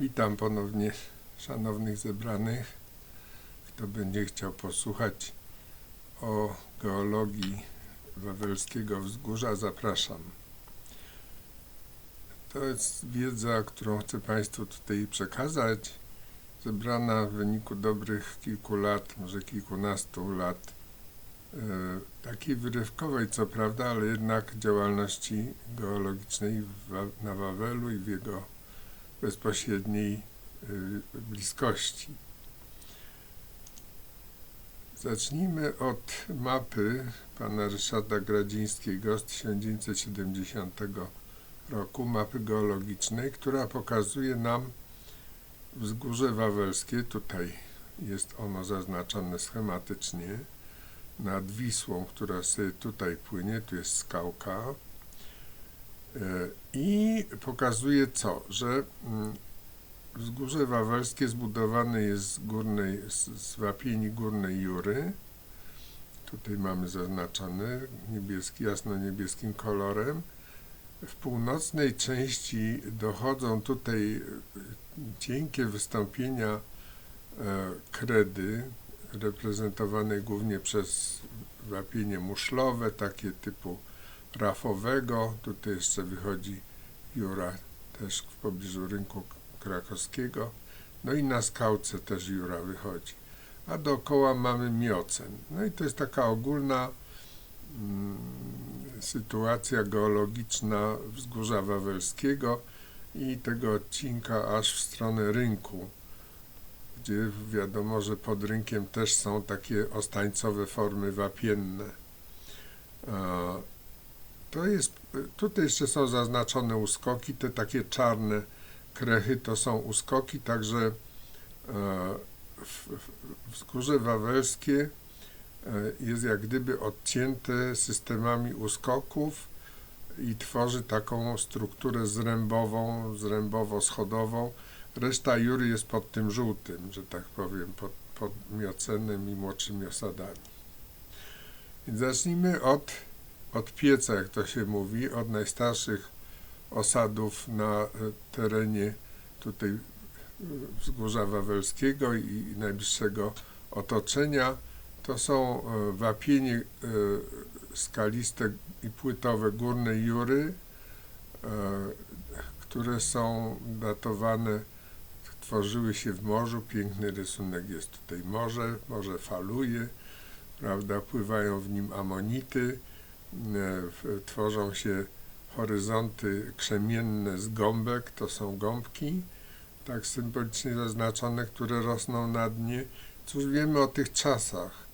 Witam ponownie szanownych zebranych. Kto będzie chciał posłuchać o geologii Wawelskiego Wzgórza, zapraszam. To jest wiedza, którą chcę Państwu tutaj przekazać, zebrana w wyniku dobrych kilku lat, może kilkunastu lat, e, takiej wyrywkowej co prawda, ale jednak działalności geologicznej na Wawelu i w jego bezpośredniej y, bliskości. Zacznijmy od mapy pana Ryszarda Gradzińskiego z 1970 roku, mapy geologicznej, która pokazuje nam wzgórze wawelskie, tutaj jest ono zaznaczone schematycznie, nad Wisłą, która sobie tutaj płynie, tu jest skałka, I pokazuje co? Że mm, wzgórze wawelskie zbudowane jest z górnej, z, wapieni górnej Jury. Tutaj mamy zaznaczone niebieski, jasno-niebieskim kolorem. W północnej części dochodzą tutaj e, cienkie wystąpienia e, kredy, reprezentowanej głównie przez wapienie muszlowe, takie typu rafowego. Tutaj jeszcze wychodzi Jura też w pobliżu rynku krakowskiego. No i na skałce też Jura wychodzi. A dookoła mamy miocen. No i to jest taka ogólna mm, sytuacja geologiczna wzgórza wawelskiego i tego odcinka aż w stronę rynku, gdzie wiadomo, że pod rynkiem też są takie ostańcowe formy wapienne. To jest, tutaj jeszcze są zaznaczone uskoki, te takie czarne krechy to są uskoki, także e, wzgórze wawelskie e, jest jak gdyby odcięte systemami uskoków i tworzy taką strukturę zrębową, zrębowo-schodową. Reszta Jury jest pod tym żółtym, że tak powiem, pod, pod miocenem i młodszymi osadami. Więc zacznijmy od od pieca, jak to się mówi, od najstarszych osadów na e, terenie tutaj e, wzgórza wawelskiego i, najbliższego otoczenia. To są e, wapienie skaliste i płytowe górnej Jury, które są datowane, tworzyły się w morzu. Piękny rysunek jest tutaj morze, morze faluje, prawda, pływają w nim amonity tworzą się horyzonty krzemienne z gąbek, to są gąbki, tak symbolicznie zaznaczone, które rosną na dnie. Cóż wiemy o tych czasach?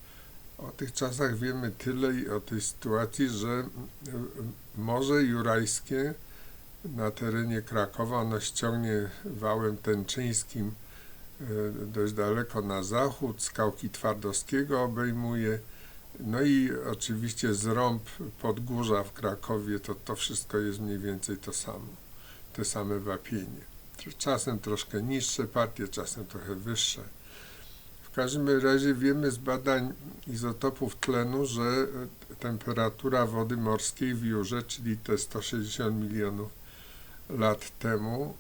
O tych czasach wiemy tyle i o tej sytuacji, że Morze Jurajskie na terenie Krakowa, ono ściągnie wałem tęczyńskim e, dość daleko na zachód, skałki Twardowskiego obejmuje, no i oczywiście zrąb Podgórza w Krakowie, to to wszystko jest mniej więcej to samo, te same wapienie. Czasem troszkę niższe partie, czasem trochę wyższe. W każdym razie wiemy z badań izotopów tlenu, że e, temperatura wody morskiej w Jurze, czyli te 160 milionów lat temu,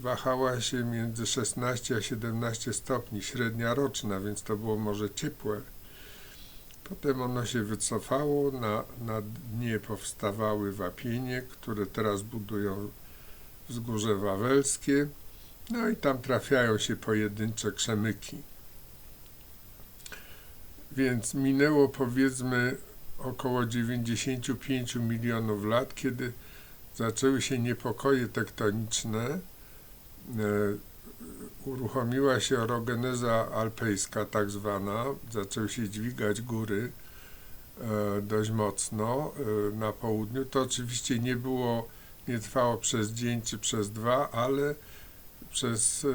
wahała się między 16 a 17 stopni, średnia roczna, więc to było może ciepłe. Potem ono się wycofało, na, na dnie powstawały wapienie, które teraz budują wzgórze wawelskie, no i tam trafiają się pojedyncze krzemyki. Więc minęło powiedzmy około 95 milionów lat, kiedy zaczęły się niepokoje tektoniczne, e, uruchomiła się orogeneza alpejska tak zwana, zaczęły się dźwigać góry e, dość mocno e, na południu. To oczywiście nie było, nie trwało przez dzień czy przez dwa, ale przez e,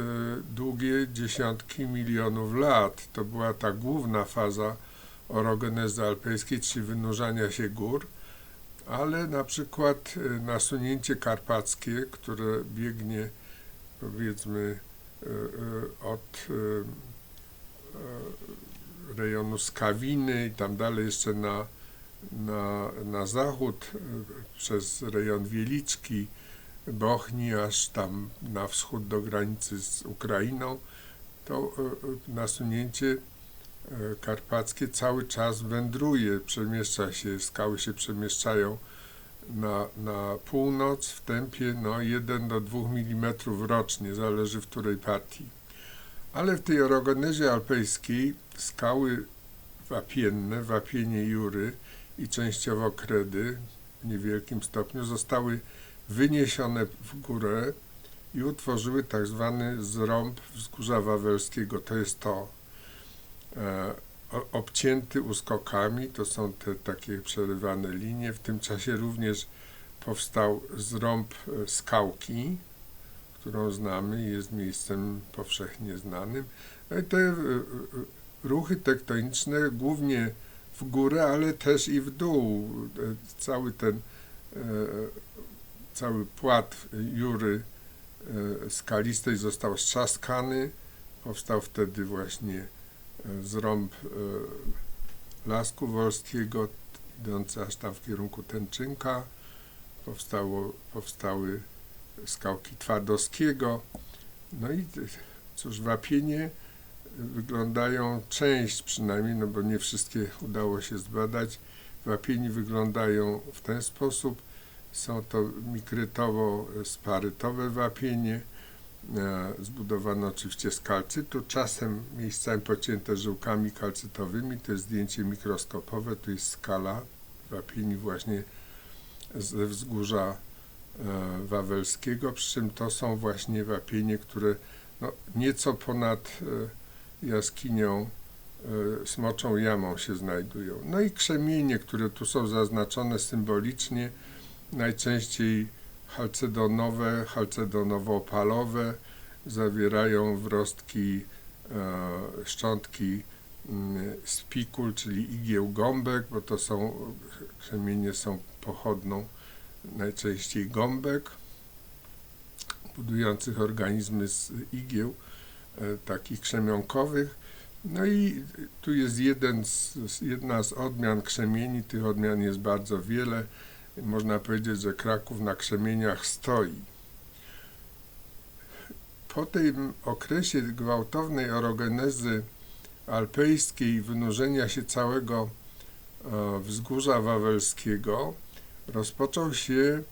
długie dziesiątki milionów lat. To była ta główna faza orogenezy alpejskiej, czyli wynurzania się gór, ale na przykład nasunięcie karpackie, które biegnie powiedzmy od e, e, rejonu Skawiny i tam dalej jeszcze na, na, na zachód przez rejon Wieliczki, Bochni aż tam na wschód do granicy z Ukrainą, to nasunięcie karpackie cały czas wędruje, przemieszcza się, skały się przemieszczają na, na północ w tempie no, 1 do 2 mm rocznie, zależy w której partii. Ale w tej orogenezie alpejskiej skały wapienne, wapienie Jury i częściowo kredy w niewielkim stopniu zostały wyniesione w górę i utworzyły tak zwany zrąb wzgórza wawelskiego. To jest to e, obcięty uskokami, to są te takie przerywane linie. W tym czasie również powstał zrąb e, skałki, którą znamy i jest miejscem powszechnie znanym. No te e, e, ruchy tektoniczne głównie w górę, ale też i w dół. Cały ten cały płat Jury skalistej został strzaskany. Powstał wtedy właśnie e, zrąb e, Lasku Wolskiego, idący aż tam w kierunku Tęczynka. Powstało, powstały skałki Twardowskiego. No i cóż, wapienie wyglądają, część przynajmniej, no bo nie wszystkie udało się zbadać, wapieni wyglądają w ten sposób. Są to mikrytowo-sparytowe wapienie, zbudowane oczywiście z kalcytu, czasem miejscami pocięte żyłkami kalcytowymi. To jest zdjęcie mikroskopowe, tu jest skala wapieni właśnie ze wzgórza e, wawelskiego, przy czym to są właśnie wapienie, które no, nieco ponad e, jaskinią e, Smoczą Jamą się znajdują. No i krzemienie, które tu są zaznaczone symbolicznie, najczęściej halcedonowe, halcedonowo-opalowe, zawierają wrostki, e, szczątki mm, spikul, czyli igieł gąbek, bo to są, krzemienie są pochodną najczęściej gąbek, budujących organizmy z igieł, e, takich krzemionkowych. No i tu jest jeden z, jedna z odmian krzemieni, tych odmian jest bardzo wiele. Można powiedzieć, że Kraków na krzemieniach stoi. Po tym okresie gwałtownej orogenezy alpejskiej, wynurzenia się całego e, wzgórza wawelskiego, rozpoczął się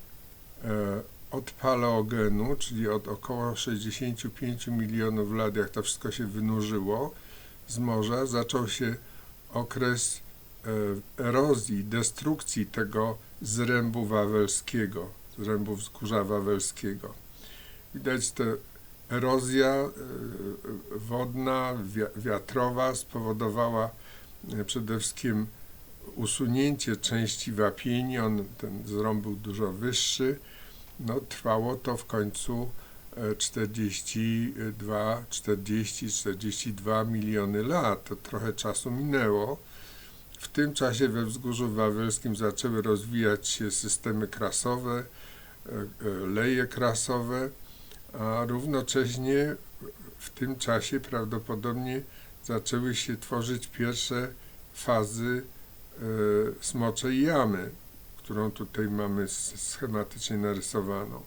e, od paleogenu, czyli od około 65 milionów lat, jak to wszystko się wynurzyło z morza, zaczął się okres erozji, destrukcji tego zrębu wawelskiego, zrębu wzgórza wawelskiego. Widać te erozja e, wodna, wi- wiatrowa spowodowała e, przede wszystkim usunięcie części wapieni, on, ten zrąb był dużo wyższy, no trwało to w końcu e, 42, 40, 42 miliony lat, to trochę czasu minęło. W tym czasie we wzgórzu wawelskim zaczęły rozwijać się systemy krasowe, e, e, leje krasowe, a równocześnie w tym czasie prawdopodobnie zaczęły się tworzyć pierwsze fazy e, smoczej jamy, którą tutaj mamy schematycznie narysowaną.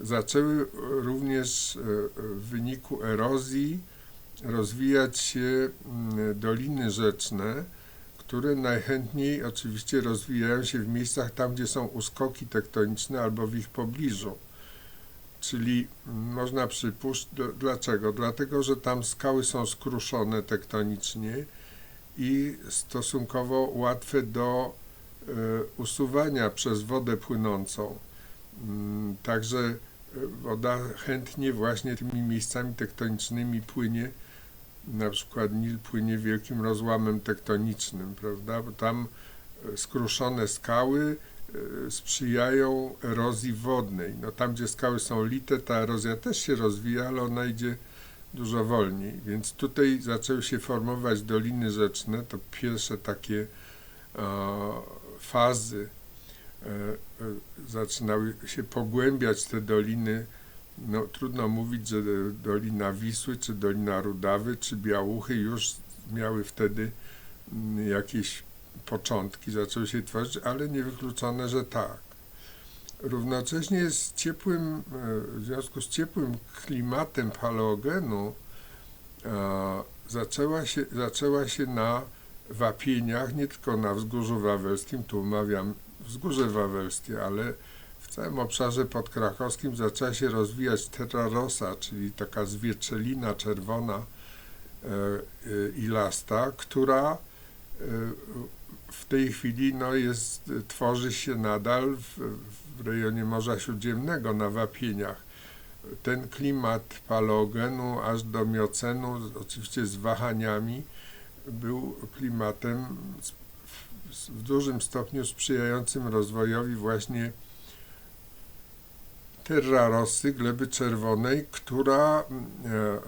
Zaczęły również w wyniku erozji rozwijać się mm, doliny rzeczne, które najchętniej oczywiście rozwijają się w miejscach tam, gdzie są uskoki tektoniczne albo w ich pobliżu. Czyli można przypuszczać, dlaczego? Dlatego, że tam skały są skruszone tektonicznie i stosunkowo łatwe do e, usuwania przez wodę płynącą. Mm, Także e, woda chętnie właśnie tymi miejscami tektonicznymi płynie. Na przykład Nil płynie wielkim rozłamem tektonicznym, prawda? Bo tam e, skruszone skały e, sprzyjają erozji wodnej. No tam, gdzie skały są lite, ta erozja też się rozwija, ale ona idzie dużo wolniej. Więc tutaj zaczęły się formować doliny rzeczne. To pierwsze takie fazy e, e, zaczynały się pogłębiać te doliny. No, trudno mówić, że Dolina Wisły, czy Dolina Rudawy, czy Białuchy już miały wtedy mm, jakieś początki, zaczęły się tworzyć, ale niewykluczone, że tak. Równocześnie z ciepłym, e, w związku z ciepłym klimatem paleogenu e, zaczęła się, zaczęła się na wapieniach, nie tylko na Wzgórzu Wawelskim, tu omawiam Wzgórze Wawelskie, ale w całym obszarze podkrakowskim zaczęła się rozwijać terrarosa, czyli taka zwietrzelina czerwona e, e, ilasta, która e, w tej chwili no, jest, tworzy się nadal w, w rejonie Morza Śródziemnego na wapieniach. Ten klimat paleogenu aż do miocenu, oczywiście z wahaniami, był klimatem w dużym stopniu sprzyjającym rozwojowi właśnie terrarosy, gleby czerwonej, która mm, e,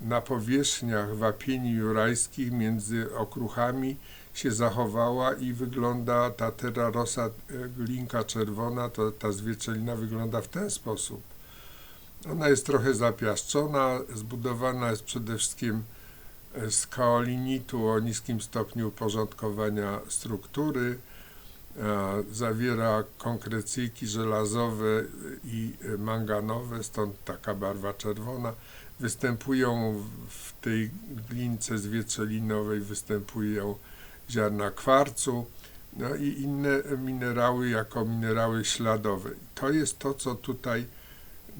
na powierzchniach wapieni jurajskich między okruchami się zachowała i wygląda ta terrarosa e, glinka czerwona, to ta zwietrzelina wygląda w ten sposób. Ona jest trochę zapiaszczona, zbudowana jest przede wszystkim e, z kaolinitu o niskim stopniu uporządkowania struktury. E, Zawiera konkrecyjki żelazowe i manganowe, stąd taka barwa czerwona. Występują w tej glince zwietrzelinowej, występują ziarna kwarcu, no i inne minerały jako minerały śladowe. To jest to, co tutaj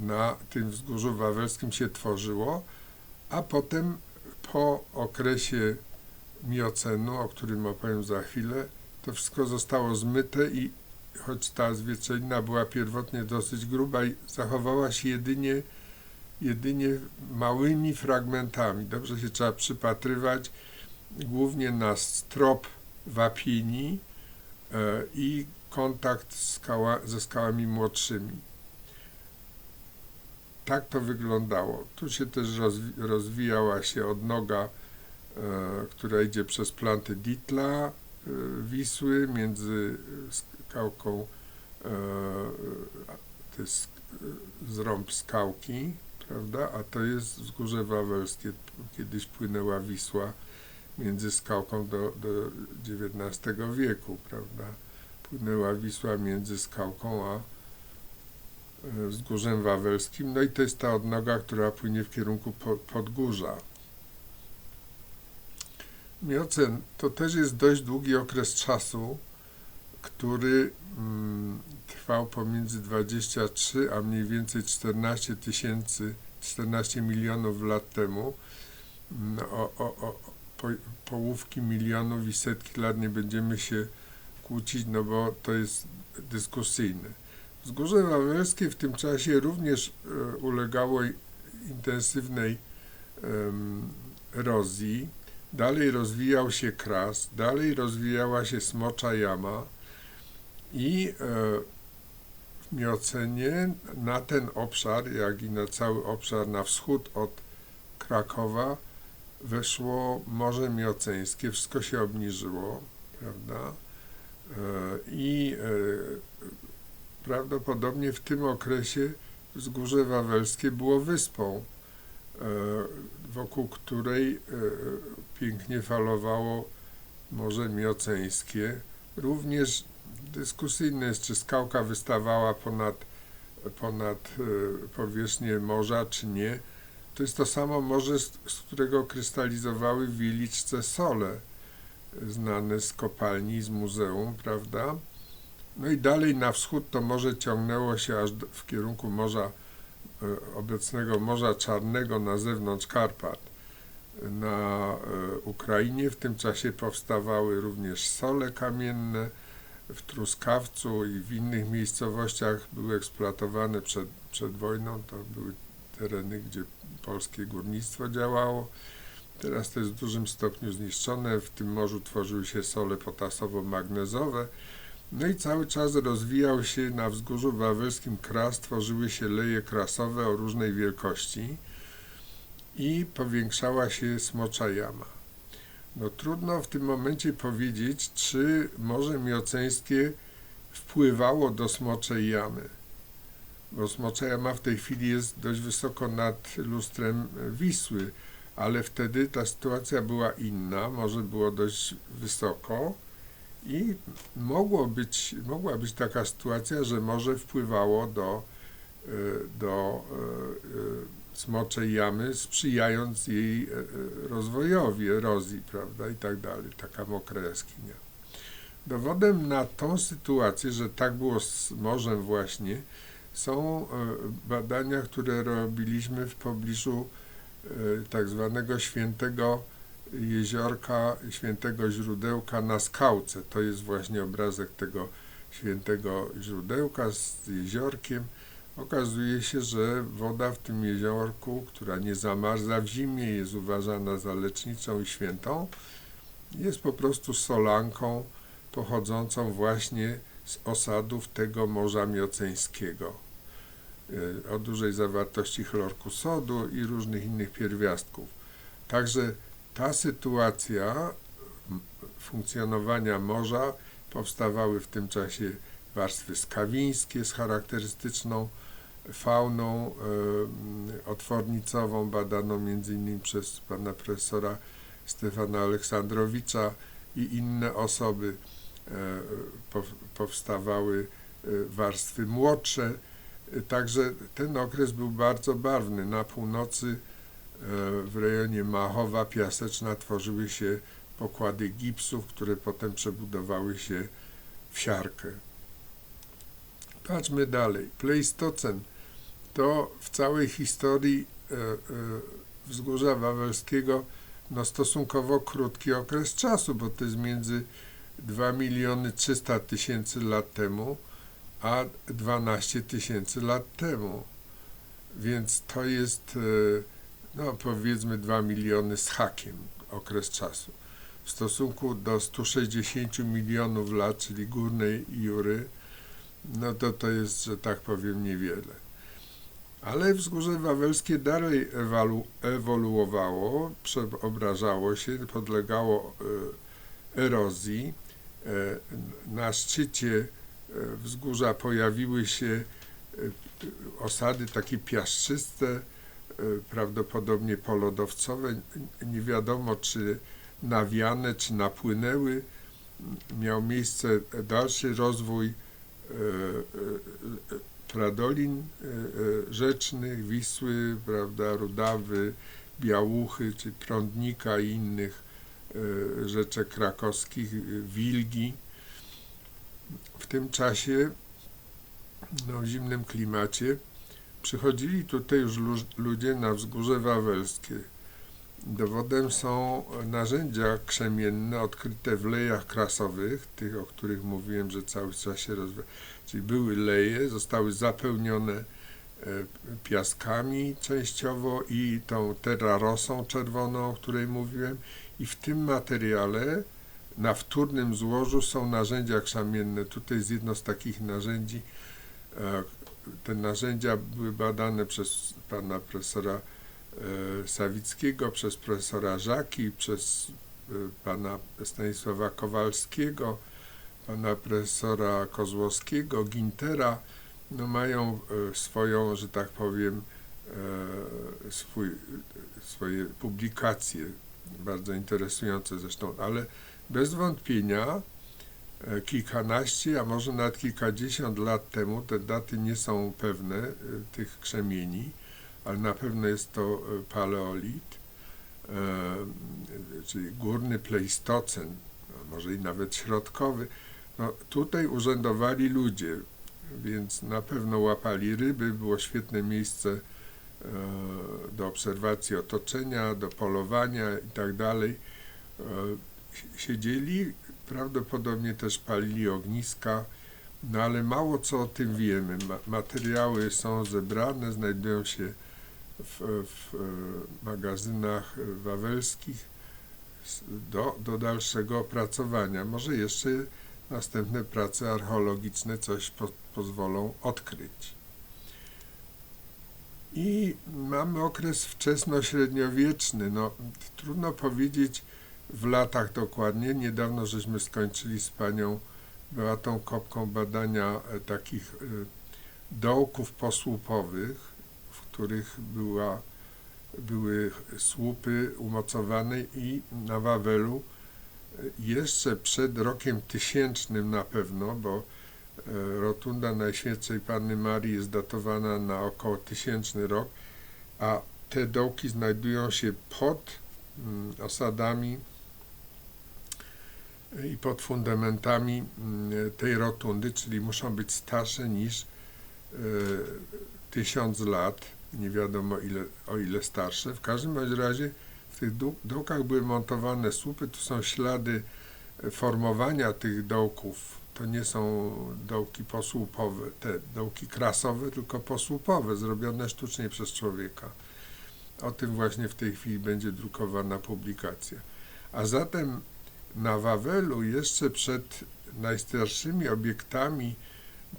na tym wzgórzu wawelskim się tworzyło, a potem po okresie miocenu, o którym opowiem za chwilę, to wszystko zostało zmyte i choć ta zwietrzelina była pierwotnie dosyć gruba i zachowała się jedynie, jedynie małymi fragmentami. Dobrze się trzeba przypatrywać głównie na strop wapieni e, i kontakt skała, ze skałami młodszymi. Tak to wyglądało. Tu się też rozwi- rozwijała się odnoga, e, która idzie przez planty Ditla, Wisły, między skałką, e, to jest e, zrąb skałki, prawda, a to jest wzgórze wawelskie. Kiedyś płynęła Wisła między skałką do, do XIX wieku, prawda. Płynęła Wisła między skałką a e, wzgórzem wawelskim. No i to jest ta odnoga, która płynie w kierunku po, Podgórza. Miocen to też jest dość długi okres czasu, który mm, trwał pomiędzy 23 a mniej więcej 14 tysięcy, 14 milionów lat temu. Mm, O, o, o po, połówki milionów i setki lat nie będziemy się kłócić, no bo to jest dyskusyjne. Wzgórze Wawelskie w tym czasie również e, ulegało intensywnej em, erozji. Dalej rozwijał się kras, dalej rozwijała się smocza jama i e, w Miocenie na ten obszar, jak i na cały obszar na wschód od Krakowa weszło Morze Mioceńskie, wszystko się obniżyło, prawda? E, I e, prawdopodobnie w tym okresie Wzgórze Wawelskie było wyspą, wokół której e, pięknie falowało Morze Mioceńskie. Również dyskusyjne jest, czy skałka wystawała ponad, ponad e, powierzchnię morza, czy nie. To jest to samo morze, z, którego krystalizowały w Wieliczce sole, znane z kopalni, z muzeum, prawda? No i dalej na wschód to morze ciągnęło się aż w kierunku morza, e, obecnego Morza Czarnego na zewnątrz Karpat. Na e, Ukrainie w tym czasie powstawały również sole kamienne, w Truskawcu i w innych miejscowościach były eksploatowane przed, przed wojną. To były tereny, gdzie polskie górnictwo działało. Teraz to jest w dużym stopniu zniszczone. W tym morzu tworzyły się sole potasowo-magnezowe. No i cały czas rozwijał się na wzgórzu wawelskim kras, tworzyły się leje krasowe o różnej wielkości i powiększała się smocza jama. No trudno w tym momencie powiedzieć, czy Morze Mioceńskie wpływało do Smoczej Jamy, bo Smocza Jama w tej chwili jest dość wysoko nad lustrem Wisły, ale wtedy ta sytuacja była inna, morze było dość wysoko I mogło być, mogła być taka sytuacja, że morze wpływało do, e, do e, e, Smoczej Jamy, sprzyjając jej rozwojowi, erozji, prawda, i tak dalej, taka mokra jaskinia. Dowodem na tą sytuację, że tak było z morzem właśnie, są badania, które robiliśmy w pobliżu tak zwanego świętego jeziorka, świętego źródełka na skałce. To jest właśnie obrazek tego świętego źródełka z jeziorkiem. Okazuje się, że woda w tym jeziorku, która nie zamarza w zimie, jest uważana za leczniczą i świętą, jest po prostu solanką pochodzącą właśnie z osadów tego Morza Mioceńskiego e, o dużej zawartości chlorku sodu i różnych innych pierwiastków. Także ta sytuacja funkcjonowania morza powstawały w tym czasie warstwy skawińskie z charakterystyczną fauną e, otwornicową, badaną m.in. przez pana profesora Stefana Aleksandrowicza i inne osoby. E, pow- powstawały e, warstwy młodsze. Także ten okres był bardzo barwny. Na północy w rejonie Machowa Piaseczna tworzyły się pokłady gipsów, które potem przebudowały się w siarkę. Patrzmy dalej. Pleistocen to w całej historii e, e, wzgórza wawelskiego no, stosunkowo krótki okres czasu, bo to jest między 2 miliony 300 tysięcy lat temu, a 12 tysięcy lat temu. Więc to jest, e, no powiedzmy 2 miliony z hakiem okres czasu. W stosunku do 160 milionów lat, czyli górnej Jury, no to to jest, że tak powiem, niewiele. Ale wzgórze wawelskie dalej ewalu, ewoluowało, przeobrażało się, podlegało e, erozji. E, na szczycie e, wzgórza pojawiły się e, osady takie piaszczyste, prawdopodobnie polodowcowe. Nie wiadomo, czy nawiane, czy napłynęły. Miał miejsce dalszy rozwój e, e, pradolin rzecznych, Wisły, prawda, Rudawy, Białuchy, czy Prądnika i innych rzeczek krakowskich, Wilgi. W tym czasie, no, w zimnym klimacie, przychodzili tutaj już lu- ludzie na wzgórze wawelskie. Dowodem są narzędzia krzemienne odkryte w lejach krasowych, tych, o których mówiłem, że cały czas się rozwijają. Czyli były leje, zostały zapełnione e, piaskami częściowo i tą terrarosą czerwoną, o której mówiłem. I w tym materiale na wtórnym złożu są narzędzia krzemienne. Tutaj jest jedno z takich narzędzi. Te narzędzia były badane przez pana profesora e, Sawickiego, przez profesora Żaki, przez e, pana Stanisława Kowalskiego, pana profesora Kozłowskiego, Gintera, no mają e, swoją, że tak powiem, swój, swoje publikacje, bardzo interesujące zresztą, ale bez wątpienia kilkanaście, a może nawet kilkadziesiąt lat temu, te daty nie są pewne, e, tych krzemieni, ale na pewno jest to e, paleolit, e, czyli górny pleistocen, może i nawet środkowy. No, tutaj urzędowali ludzie, więc na pewno łapali ryby, było świetne miejsce e, do obserwacji otoczenia, do polowania i tak. E, Siedzieli, prawdopodobnie też palili ogniska, no ale mało co o tym wiemy. Ma- Materiały są zebrane, znajdują się w, w e, magazynach wawelskich do, do dalszego opracowania. Może jeszcze następne prace archeologiczne coś po, pozwolą odkryć. I mamy okres wczesnośredniowieczny. No, trudno powiedzieć w latach dokładnie. Niedawno żeśmy skończyli z panią Beatą Kopką badania e, takich e, dołków posłupowych, w których była, były słupy umocowane i na Wawelu jeszcze przed rokiem tysięcznym na pewno, bo e, rotunda Najświętszej Panny Marii jest datowana na około tysięczny rok, a te dołki znajdują się pod mm, osadami i pod fundamentami mm, tej rotundy, czyli muszą być starsze niż e, tysiąc lat, nie wiadomo ile, o ile starsze. W każdym bądź razie w tych dołkach były montowane słupy, tu są ślady e, formowania tych dołków. To nie są dołki posłupowe, te dołki krasowe, tylko posłupowe, zrobione sztucznie przez człowieka. O tym właśnie w tej chwili będzie drukowana publikacja. A zatem na Wawelu jeszcze przed najstarszymi obiektami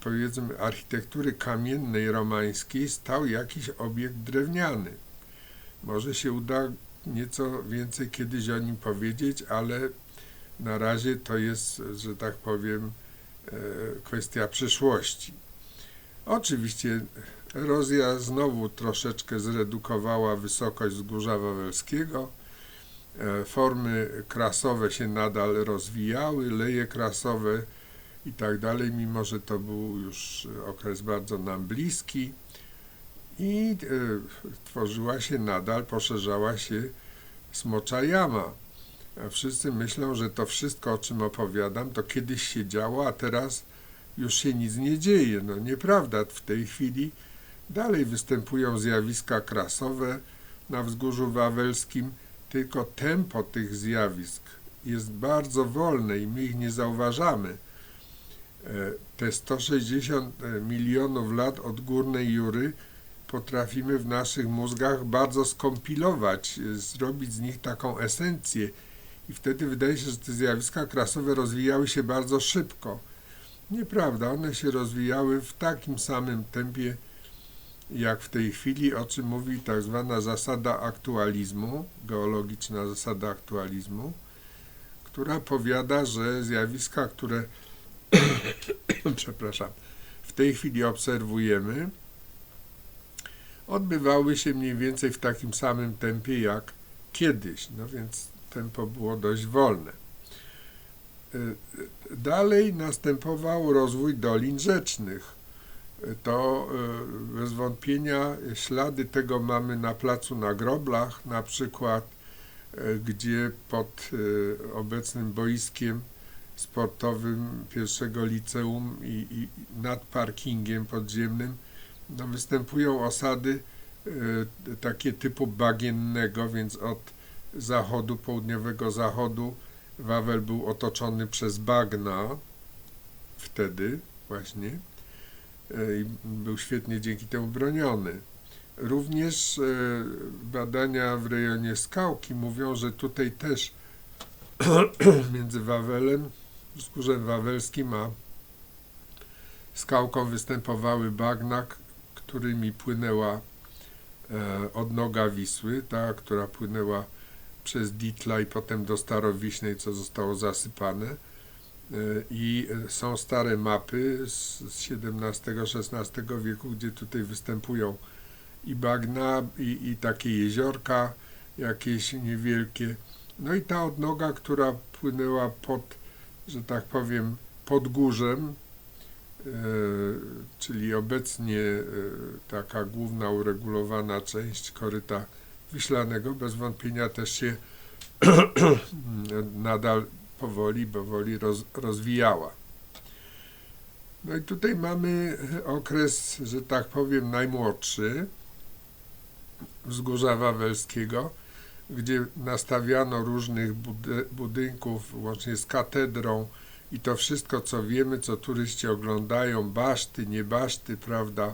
powiedzmy architektury kamiennej romańskiej stał jakiś obiekt drewniany. Może się uda nieco więcej kiedyś o nim powiedzieć, ale na razie to jest, że tak powiem, e, kwestia przyszłości. Oczywiście erozja znowu troszeczkę zredukowała wysokość wzgórza wawelskiego. E, Formy krasowe się nadal rozwijały, leje krasowe i tak dalej, mimo że to był już okres bardzo nam bliski i e, tworzyła się nadal, poszerzała się smocza jama. Wszyscy myślą, że to wszystko, o czym opowiadam, to kiedyś się działo, a teraz już się nic nie dzieje. No nieprawda, w tej chwili dalej występują zjawiska krasowe na wzgórzu wawelskim, tylko tempo tych zjawisk jest bardzo wolne i my ich nie zauważamy. E, Te 160 milionów lat od górnej jury potrafimy w naszych mózgach bardzo skompilować, e, zrobić z nich taką esencję i wtedy wydaje się, że te zjawiska krasowe rozwijały się bardzo szybko. Nieprawda, one się rozwijały w takim samym tempie jak w tej chwili, o czym mówi tak zwana zasada aktualizmu, geologiczna zasada aktualizmu, która powiada, że zjawiska, które przepraszam, w tej chwili obserwujemy, odbywały się mniej więcej w takim samym tempie jak kiedyś, no więc tempo było dość wolne. Y, Dalej następował rozwój dolin rzecznych. To y, bez wątpienia ślady tego mamy na placu na Groblach, na przykład, y, gdzie pod y, obecnym boiskiem sportowym pierwszego liceum i, i nad parkingiem podziemnym no, występują osady takie typu bagiennego, więc od zachodu, południowego zachodu Wawel był otoczony przez bagna wtedy właśnie i był świetnie dzięki temu broniony. Również y, badania w rejonie Skałki mówią, że tutaj też między Wawelem, wzgórzem wawelskim a skałką występowały bagna, którymi płynęła e, odnoga Wisły, ta, która płynęła przez Ditla i potem do Starowiśnej, co zostało zasypane. E, I e, są stare mapy z XVII-XVI wieku, gdzie tutaj występują i bagna, i, i takie jeziorka jakieś niewielkie. No i ta odnoga, która płynęła pod, że tak powiem, pod górzem, e, czyli obecnie taka główna uregulowana część koryta Wiślanego, bez wątpienia też się nadal powoli, powoli roz, rozwijała. No i tutaj mamy okres, że tak powiem, najmłodszy wzgórza wawelskiego, gdzie nastawiano różnych budy- budynków, łącznie z katedrą i to wszystko, co wiemy, co turyści oglądają, baszty, nie baszty, prawda,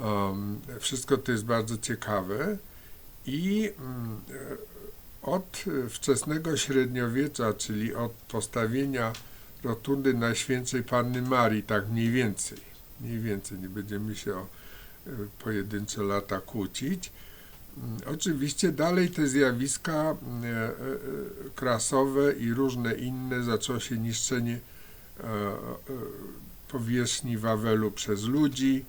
um, wszystko to jest bardzo ciekawe i e, od wczesnego średniowiecza, czyli od postawienia rotundy Najświętszej Panny Marii, tak mniej więcej, mniej więcej, nie będziemy się o e, pojedyncze lata kłócić, Mm, Oczywiście dalej te zjawiska e, e, krasowe i różne inne, zaczęło się niszczenie powierzchni Wawelu przez ludzi.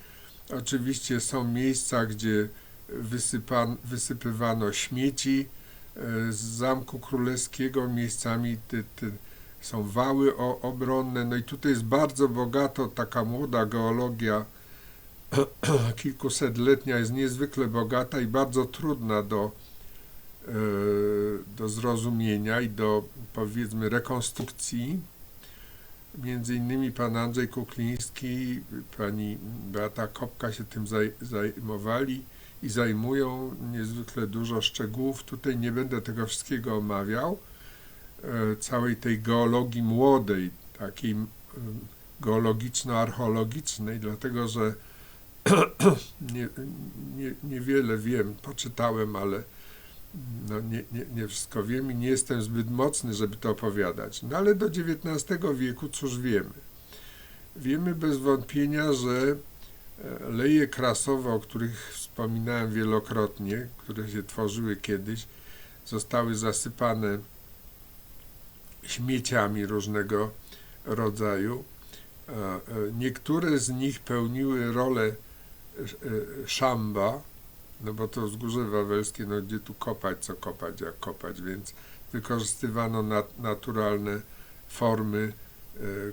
Oczywiście są miejsca, gdzie wysypan, wysypywano śmieci z Zamku Królewskiego miejscami są wały obronne. No i tutaj jest bardzo bogato taka młoda geologia, kilkusetletnia, jest niezwykle bogata i bardzo trudna do, e, do zrozumienia i do powiedzmy rekonstrukcji. Między innymi pan Andrzej Kukliński, pani Beata Kopka się tym zaj, zajmowali i zajmują niezwykle dużo szczegółów. Tutaj nie będę tego wszystkiego omawiał. E, całej tej geologii młodej, takiej geologiczno-archeologicznej, dlatego że nie, nie, niewiele wiem, poczytałem, ale no nie, nie, nie wszystko wiem i nie jestem zbyt mocny, żeby to opowiadać. No ale do XIX wieku cóż wiemy? Wiemy bez wątpienia, że leje krasowe, o których wspominałem wielokrotnie, które się tworzyły kiedyś, zostały zasypane śmieciami różnego rodzaju. E, e, Niektóre z nich pełniły rolę e, szamba, no bo to wzgórze wawelskie, no gdzie tu kopać, co kopać, jak kopać, więc wykorzystywano nat naturalne formy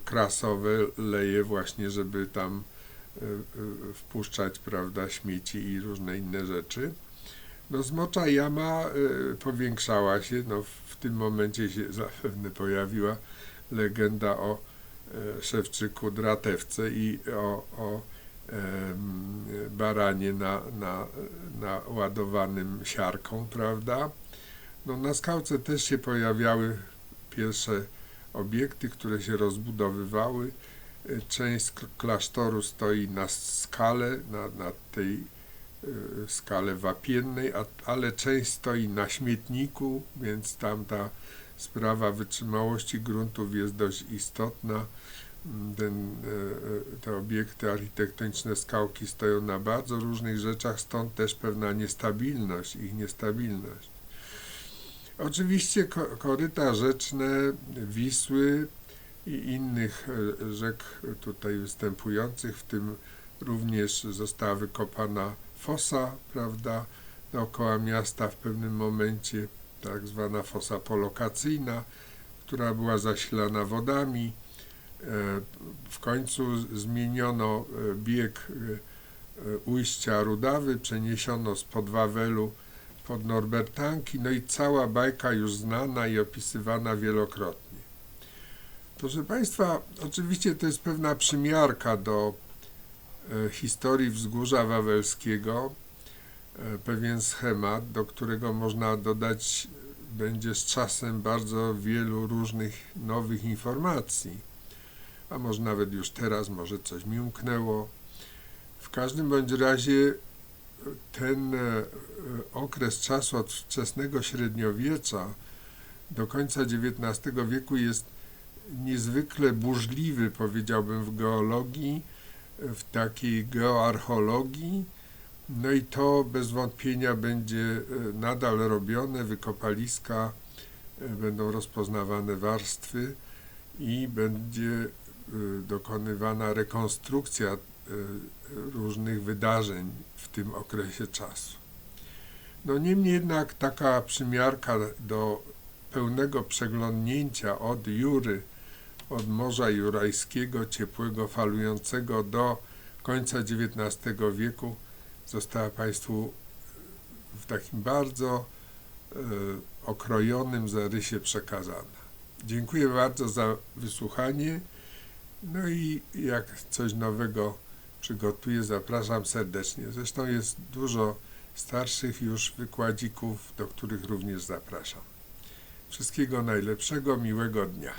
krasowe, leje właśnie, żeby tam wpuszczać, prawda, śmieci i różne inne rzeczy. No zmocza jama y, powiększała się, no w tym momencie się zapewne pojawiła legenda o y, Szewczyku Dratewce i o, o y, baranie na, na, naładowanym siarką, prawda? No na skałce też się pojawiały pierwsze obiekty, które się rozbudowywały. Część klasztoru stoi na skale, na, na tej Y, skale wapiennej, a, ale część stoi na śmietniku, więc tam ta sprawa wytrzymałości gruntów jest dość istotna. Mm, ten, y, y, te obiekty architektoniczne skałki stoją na bardzo różnych rzeczach, stąd też pewna niestabilność, ich niestabilność. Oczywiście koryta rzeczne Wisły i innych rzek tutaj występujących, w tym również została wykopana fosa, prawda, dookoła miasta w pewnym momencie, tak zwana fosa polokacyjna, która była zasilana wodami. E, w końcu zmieniono e, bieg e, ujścia Rudawy, przeniesiono spod Wawelu pod Norbertanki, no i cała bajka już znana i opisywana wielokrotnie. Proszę Państwa, oczywiście to jest pewna przymiarka do E, historii wzgórza wawelskiego e, pewien schemat, do którego można dodać będzie z czasem bardzo wielu różnych nowych informacji, a może nawet już teraz, może coś mi umknęło. W każdym bądź razie ten e, okres czasu od wczesnego średniowiecza do końca XIX wieku jest niezwykle burzliwy, powiedziałbym, w geologii, w takiej geoarcheologii. No i to bez wątpienia będzie e, nadal robione, wykopaliska, e, będą rozpoznawane warstwy i będzie e, dokonywana rekonstrukcja różnych wydarzeń w tym okresie czasu. No niemniej jednak taka przymiarka do pełnego przeglądnięcia od Jury od Morza Jurajskiego, ciepłego, falującego do końca XIX wieku została Państwu w takim bardzo e, okrojonym zarysie przekazana. Dziękuję bardzo za wysłuchanie. No i jak coś nowego przygotuję, zapraszam serdecznie. Zresztą jest dużo starszych już wykładzików, do których również zapraszam. Wszystkiego najlepszego, miłego dnia.